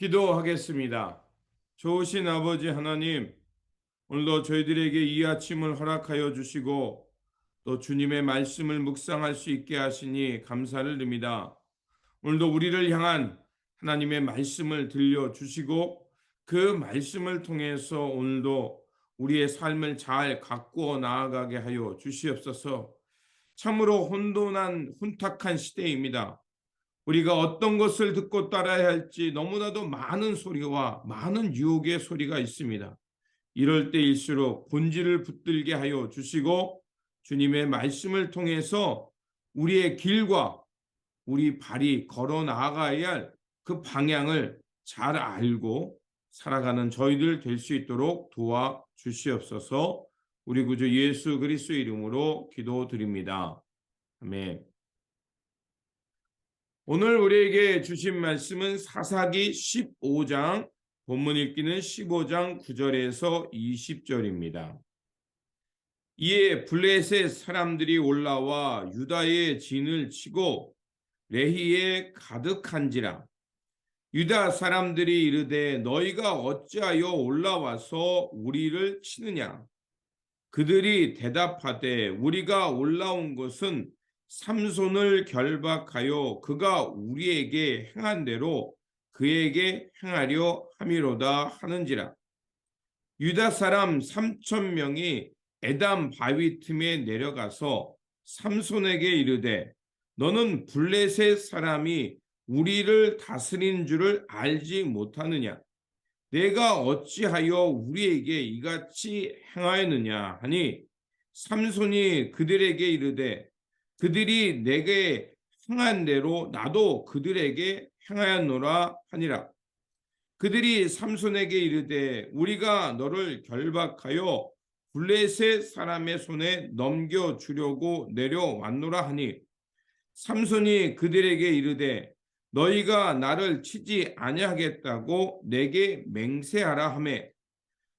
기도하겠습니다. 좋으신 아버지 하나님, 오늘도 저희들에게 이 아침을 허락하여 주시고 또 주님의 말씀을 묵상할 수 있게 하시니 감사를 드립니다. 오늘도 우리를 향한 하나님의 말씀을 들려 주시고 그 말씀을 통해서 오늘도 우리의 삶을 잘 가꾸어 나아가게 하여 주시옵소서. 참으로 혼돈한 혼탁한 시대입니다. 우리가 어떤 것을 듣고 따라야 할지 너무나도 많은 소리와 많은 유혹의 소리가 있습니다. 이럴 때일수록 본질을 붙들게 하여 주시고 주님의 말씀을 통해서 우리의 길과 우리 발이 걸어 나아가야 할 그 방향을 잘 알고 살아가는 저희들 될 수 있도록 도와 주시옵소서. 우리 구주 예수 그리스도 이름으로 기도드립니다. 아멘. 오늘 우리에게 주신 말씀은 사사기 15장 본문 읽기는 15장 9절에서 20절입니다. 이에 블레셋 사람들이 올라와 유다의 진을 치고 레히에 가득한지라 유다 사람들이 이르되 너희가 어찌하여 올라와서 우리를 치느냐 그들이 대답하되 우리가 올라온 것은 삼손을 결박하여 그가 우리에게 행한 대로 그에게 행하려 함이로다 하는지라. 유다 사람 삼천 명이 에담 바위 틈에 내려가서 삼손에게 이르되 너는 블레셋 사람이 우리를 다스린 줄을 알지 못하느냐? 내가 어찌하여 우리에게 이같이 행하였느냐? 하니 삼손이 그들에게 이르되 그들이 내게 행한 대로 나도 그들에게 행하였노라 하니라. 그들이 삼손에게 이르되 우리가 너를 결박하여 블레셋 사람의 손에 넘겨 주려고 내려왔노라 하니. 삼손이 그들에게 이르되 너희가 나를 치지 아니하겠다고 내게 맹세하라 하매.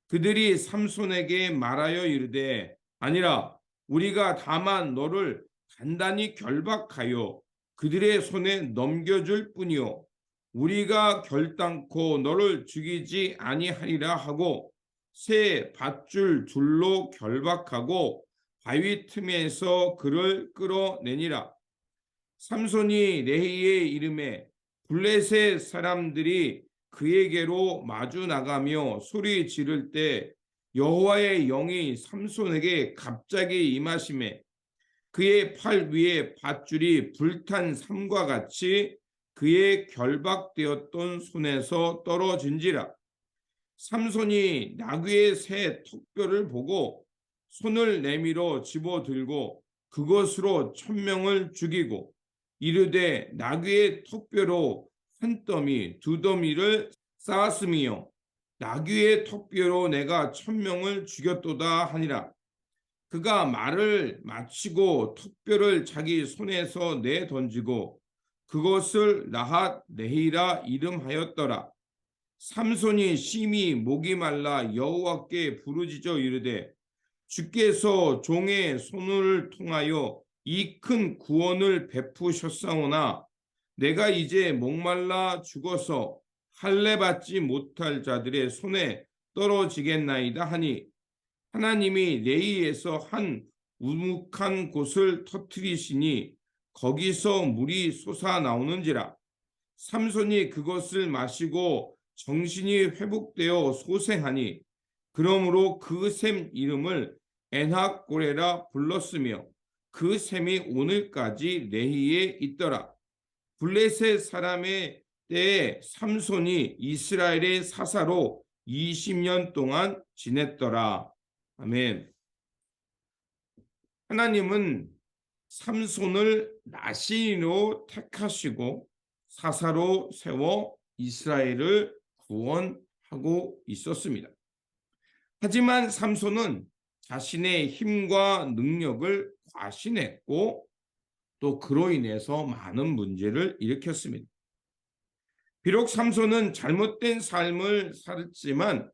그들이 삼손에게 말하여 이르되 아니라 우리가 다만 너를 단단히 결박하여 그들의 손에 넘겨줄 뿐이요 우리가 결단코 너를 죽이지 아니하리라 하고 새 밧줄 둘로 결박하고 바위 틈에서 그를 끌어내니라. 삼손이 레히의 이름에 블레셋 사람들이 그에게로 마주 나가며 소리 지를 때 여호와의 영이 삼손에게 갑자기 임하심에 그의 팔 위에 밧줄이 불탄 삼과 같이 그의 결박되었던 손에서 떨어진지라. 삼손이 나귀의 새 턱뼈를 보고 손을 내밀어 집어들고 그것으로 천명을 죽이고 이르되 나귀의 턱뼈로 한 더미 두 더미를 쌓았음이요. 나귀의 턱뼈로 내가 천명을 죽였도다 하니라 그가 말을 마치고 턱뼈를 자기 손에서 내 던지고 그것을 나핫 네히라 이름하였더라. 삼손이 심히 목이 말라 여호와께 부르짖어 이르되 주께서 종의 손을 통하여 이 큰 구원을 베푸셨사오나 내가 이제 목말라 죽어서 할례 받지 못할 자들의 손에 떨어지겠나이다 하니 하나님이 레이에서 한 우묵한 곳을 터뜨리시니 거기서 물이 솟아 나오는지라 삼손이 그것을 마시고 정신이 회복되어 소생하니 그러므로 그 샘 이름을 엔학고레라 불렀으며 그 샘이 오늘까지 레히에 있더라. 블레셋 사람의 때에 삼손이 이스라엘의 사사로 20년 동안 지냈더라. 아멘. 하나님은 삼손을 나시인으로 택하시고 사사로 세워 이스라엘을 구원하고 있었습니다. 하지만 삼손은 자신의 힘과 능력을 과신했고 또 그로 인해서 많은 문제를 일으켰습니다. 비록 삼손은 잘못된 삶을 살았지만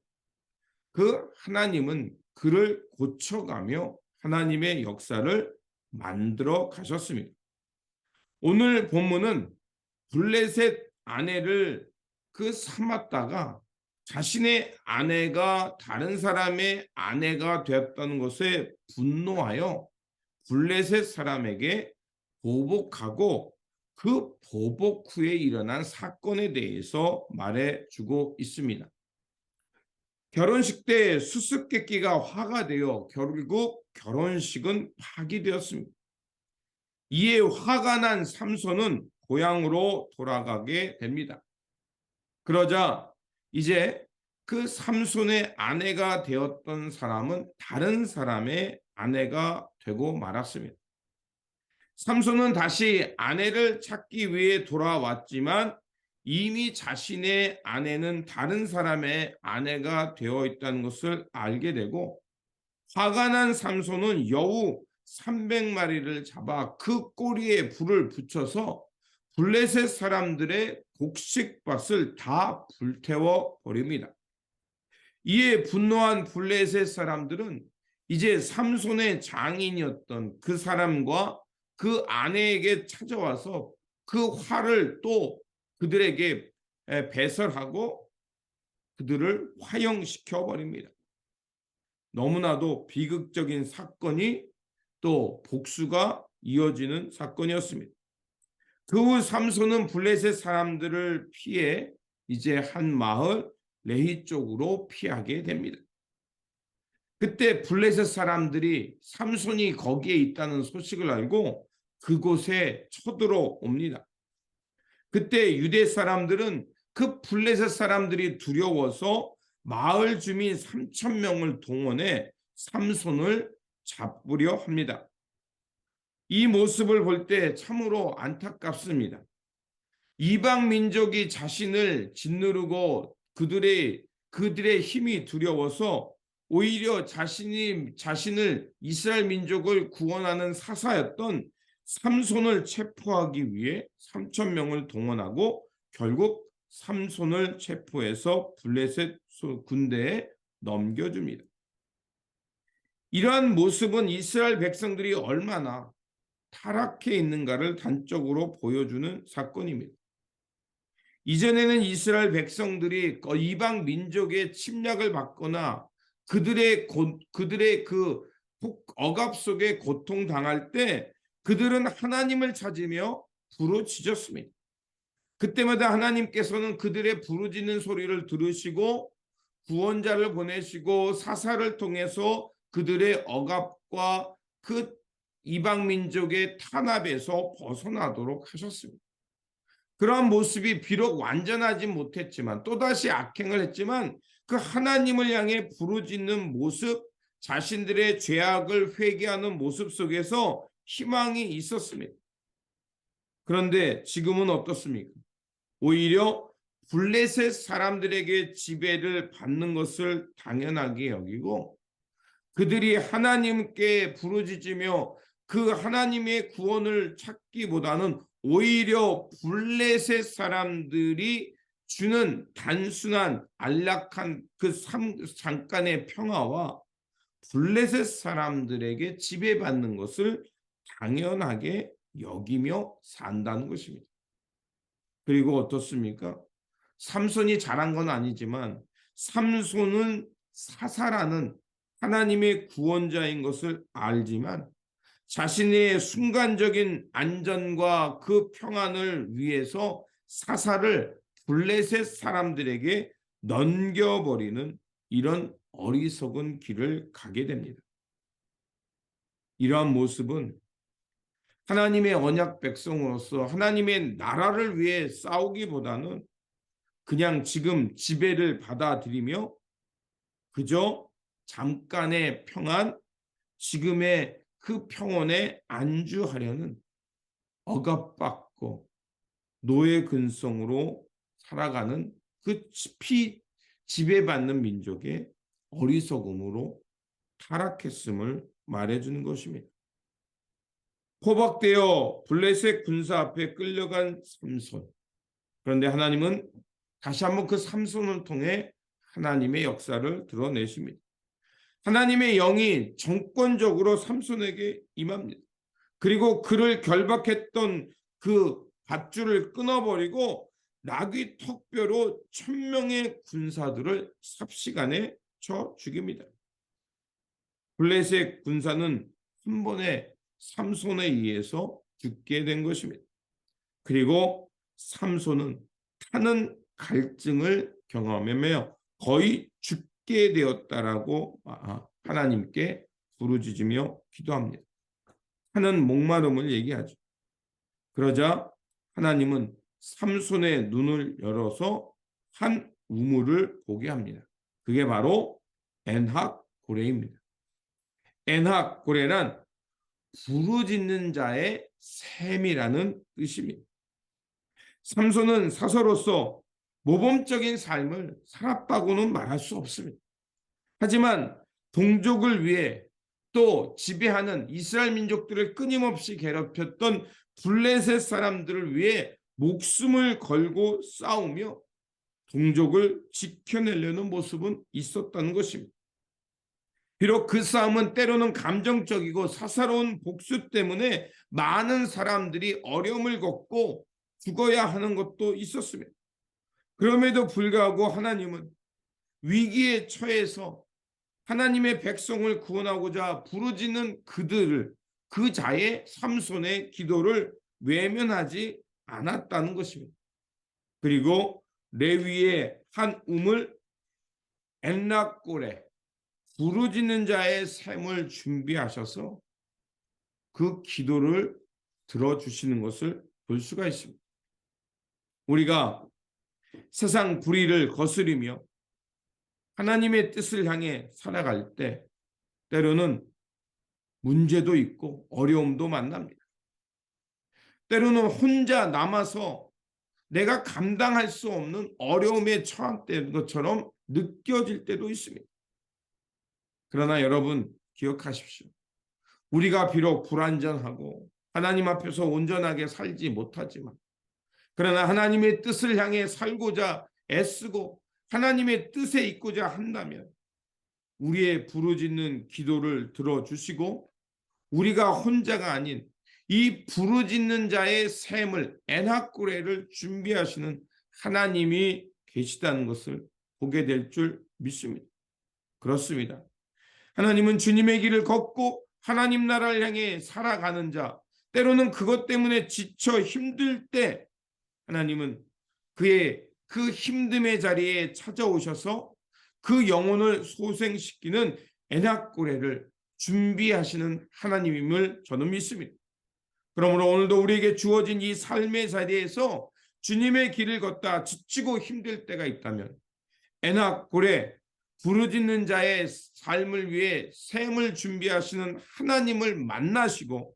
그 하나님은 그를 고쳐가며 하나님의 역사를 만들어 가셨습니다. 오늘 본문은 블레셋 아내를 그 삼았다가 자신의 아내가 다른 사람의 아내가 되었다는 것에 분노하여 블레셋 사람에게 보복하고 그 보복 후에 일어난 사건에 대해서 말해주고 있습니다. 결혼식 때 수수께끼가 화가 되어 결국 결혼식은 파기되었습니다. 이에 화가 난 삼손은 고향으로 돌아가게 됩니다. 그러자 이제 그 삼손의 아내가 되었던 사람은 다른 사람의 아내가 되고 말았습니다. 삼손은 다시 아내를 찾기 위해 돌아왔지만 이미 자신의 아내는 다른 사람의 아내가 되어 있다는 것을 알게 되고 화가 난 삼손은 여우 300마리를 잡아 그 꼬리에 불을 붙여서 블레셋 사람들의 곡식밭을 다 불태워 버립니다. 이에 분노한 블레셋 사람들은 이제 삼손의 장인이었던 그 사람과 그 아내에게 찾아와서 그 화를 또 그들에게 배설하고 그들을 화형시켜 버립니다. 너무나도 비극적인 사건이 또 복수가 이어지는 사건이었습니다. 그 후 삼손은 블레셋 사람들을 피해 이제 한 마을 레히 쪽으로 피하게 됩니다. 그때 블레셋 사람들이 삼손이 거기에 있다는 소식을 알고 그곳에 쳐들어 옵니다. 그때 유대 사람들은 그 블레셋 사람들이 두려워서 마을 주민 3천 명을 동원해 삼손을 잡으려 합니다. 이 모습을 볼 때 참으로 안타깝습니다. 이방 민족이 자신을 짓누르고 그들의 그들의 힘이 두려워서 오히려 자신이 자신을 이스라엘 민족을 구원하는 사사였던 삼손을 체포하기 위해 3천 명을 동원하고 결국 삼손을 체포해서 블레셋 군대에 넘겨줍니다. 이러한 모습은 이스라엘 백성들이 얼마나 타락해 있는가를 단적으로 보여주는 사건입니다. 이전에는 이스라엘 백성들이 이방 민족의 침략을 받거나 그들의 고, 그들의 그 억압 속에 고통 당할 때 그들은 하나님을 찾으며 부르짖었습니다. 그때마다 하나님께서는 그들의 부르짖는 소리를 들으시고 구원자를 보내시고 사사를 통해서 그들의 억압과 그 이방 민족의 탄압에서 벗어나도록 하셨습니다. 그러한 모습이 비록 완전하지 못했지만 또다시 악행을 했지만 그 하나님을 향해 부르짖는 모습, 자신들의 죄악을 회개하는 모습 속에서 희망이 있었습니다. 그런데 지금은 어떻습니까? 오히려 블레셋 사람들에게 지배를 받는 것을 당연하게 여기고 그들이 하나님께 부르짖으며 그 하나님의 구원을 찾기보다는 오히려 블레셋 사람들이 주는 단순한 안락한 그 잠깐의 평화와 블레셋 사람들에게 지배받는 것을 당연하게 여기며 산다는 것입니다. 그리고 어떻습니까? 삼손이 잘한 건 아니지만 삼손은 사사라는 하나님의 구원자인 것을 알지만 자신의 순간적인 안전과 그 평안을 위해서 사사를 블레셋 사람들에게 넘겨버리는 이런 어리석은 길을 가게 됩니다. 이러한 모습은 하나님의 언약 백성으로서 하나님의 나라를 위해 싸우기보다는 그냥 지금 지배를 받아들이며 그저 잠깐의 평안, 지금의 그 평온에 안주하려는 억압받고 노예 근성으로 살아가는 그 피 지배받는 민족의 어리석음으로 타락했음을 말해주는 것입니다. 포박되어 블레셋 군사 앞에 끌려간 삼손. 그런데 하나님은 다시 한번 그 삼손을 통해 하나님의 역사를 드러내십니다. 하나님의 영이 정권적으로 삼손에게 임합니다. 그리고 그를 결박했던 그 밧줄을 끊어버리고 나귀 턱뼈로 천명의 군사들을 삽시간에 쳐 죽입니다. 블레셋 군사는 한 번에 삼손에 의해서 죽게 된 것입니다. 그리고 삼손은 타는 갈증을 경험하며 거의 죽게 되었다라고 하나님께 부르짖으며 기도합니다. 하는 목마름을 얘기하죠. 그러자 하나님은 삼손의 눈을 열어서 한 우물을 보게 합니다. 그게 바로 엔학 고레입니다. 엔학 고레란 부르짖는 자의 셈이라는 뜻입니다. 삼손은 사서로서 모범적인 삶을 살았다고는 말할 수 없습니다. 하지만 동족을 위해 또 지배하는 이스라엘 민족들을 끊임없이 괴롭혔던 블레셋 사람들을 위해 목숨을 걸고 싸우며 동족을 지켜내려는 모습은 있었다는 것입니다. 비록 그 싸움은 때로는 감정적이고 사사로운 복수 때문에 많은 사람들이 어려움을 겪고 죽어야 하는 것도 있었습니다. 그럼에도 불구하고 하나님은 위기에 처해서 하나님의 백성을 구원하고자 부르짖는 그들을 그 자의 삼손의 기도를 외면하지 않았다는 것입니다. 그리고 레위의 한 우물 엔락골에 부르짖는 자의 샘을 준비하셔서 그 기도를 들어주시는 것을 볼 수가 있습니다. 우리가 세상 불의를 거스리며 하나님의 뜻을 향해 살아갈 때 때로는 문제도 있고 어려움도 만납니다. 때로는 혼자 남아서 내가 감당할 수 없는 어려움에 처한된 것처럼 느껴질 때도 있습니다. 그러나 여러분 기억하십시오. 우리가 비록 불완전하고 하나님 앞에서 온전하게 살지 못하지만 그러나 하나님의 뜻을 향해 살고자 애쓰고 하나님의 뜻에 있고자 한다면 우리의 부르짖는 기도를 들어주시고 우리가 혼자가 아닌 이 부르짖는 자의 샘을 엔하꾸레를 준비하시는 하나님이 계시다는 것을 보게 될 줄 믿습니다. 그렇습니다. 하나님은 주님의 길을 걷고 하나님 나라를 향해 살아가는 자, 때로는 그것 때문에 지쳐 힘들 때 하나님은 그의 그 힘듦의 자리에 찾아오셔서 그 영혼을 소생시키는 에낙고레를 준비하시는 하나님임을 저는 믿습니다. 그러므로 오늘도 우리에게 주어진 이 삶의 자리에서 주님의 길을 걷다 지치고 힘들 때가 있다면 에낙고레 부르짖는 자의 삶을 위해 샘을 준비하시는 하나님을 만나시고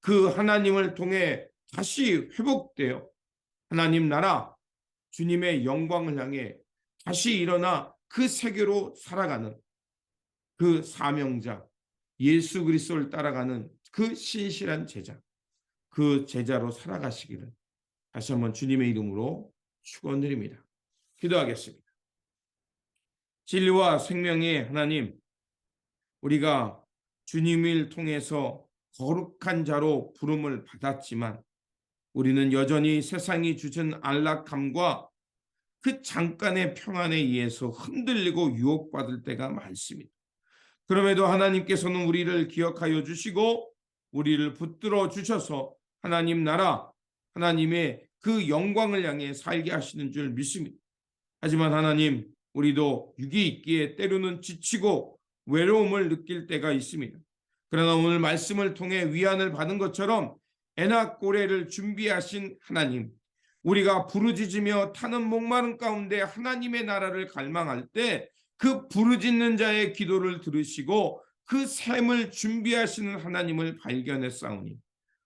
그 하나님을 통해 다시 회복되어 하나님 나라 주님의 영광을 향해 다시 일어나 그 세계로 살아가는 그 사명자 예수 그리스도를 따라가는 그 신실한 제자 그 제자로 살아가시기를 다시 한번 주님의 이름으로 축원드립니다. 기도하겠습니다. 진리와 생명의 하나님 우리가 주님을 통해서 거룩한 자로 부름을 받았지만 우리는 여전히 세상이 주신 안락함과 그 잠깐의 평안에 의해서 흔들리고 유혹받을 때가 많습니다. 그럼에도 하나님께서는 우리를 기억하여 주시고 우리를 붙들어 주셔서 하나님 나라, 하나님의 그 영광을 향해 살게 하시는 줄 믿습니다. 하지만 하나님, 우리도 육이 있기에 때로는 지치고 외로움을 느낄 때가 있습니다. 그러나 오늘 말씀을 통해 위안을 받은 것처럼 에낙고레를 준비하신 하나님, 우리가 부르짖으며 타는 목마른 가운데 하나님의 나라를 갈망할 때 그 부르짖는 자의 기도를 들으시고 그 샘을 준비하시는 하나님을 발견했사오니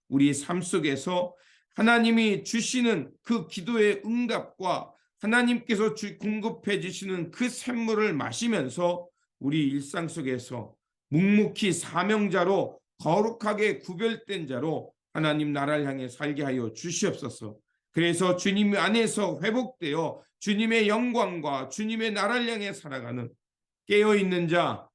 우리 삶 속에서 하나님이 주시는 그 기도의 응답과 하나님께서 주, 공급해 주시는 그 샘물을 마시면서 우리 일상 속에서 묵묵히 사명자로 거룩하게 구별된 자로 하나님 나라를 향해 살게 하여 주시옵소서. 그래서 주님 안에서 회복되어 주님의 영광과 주님의 나라를 향해 살아가는 깨어 있는 자,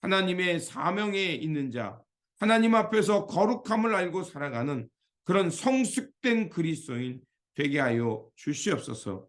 하나님의 사명에 있는 자, 하나님 앞에서 거룩함을 알고 살아가는 그런 성숙된 그리스도인 되게 하여 주시옵소서.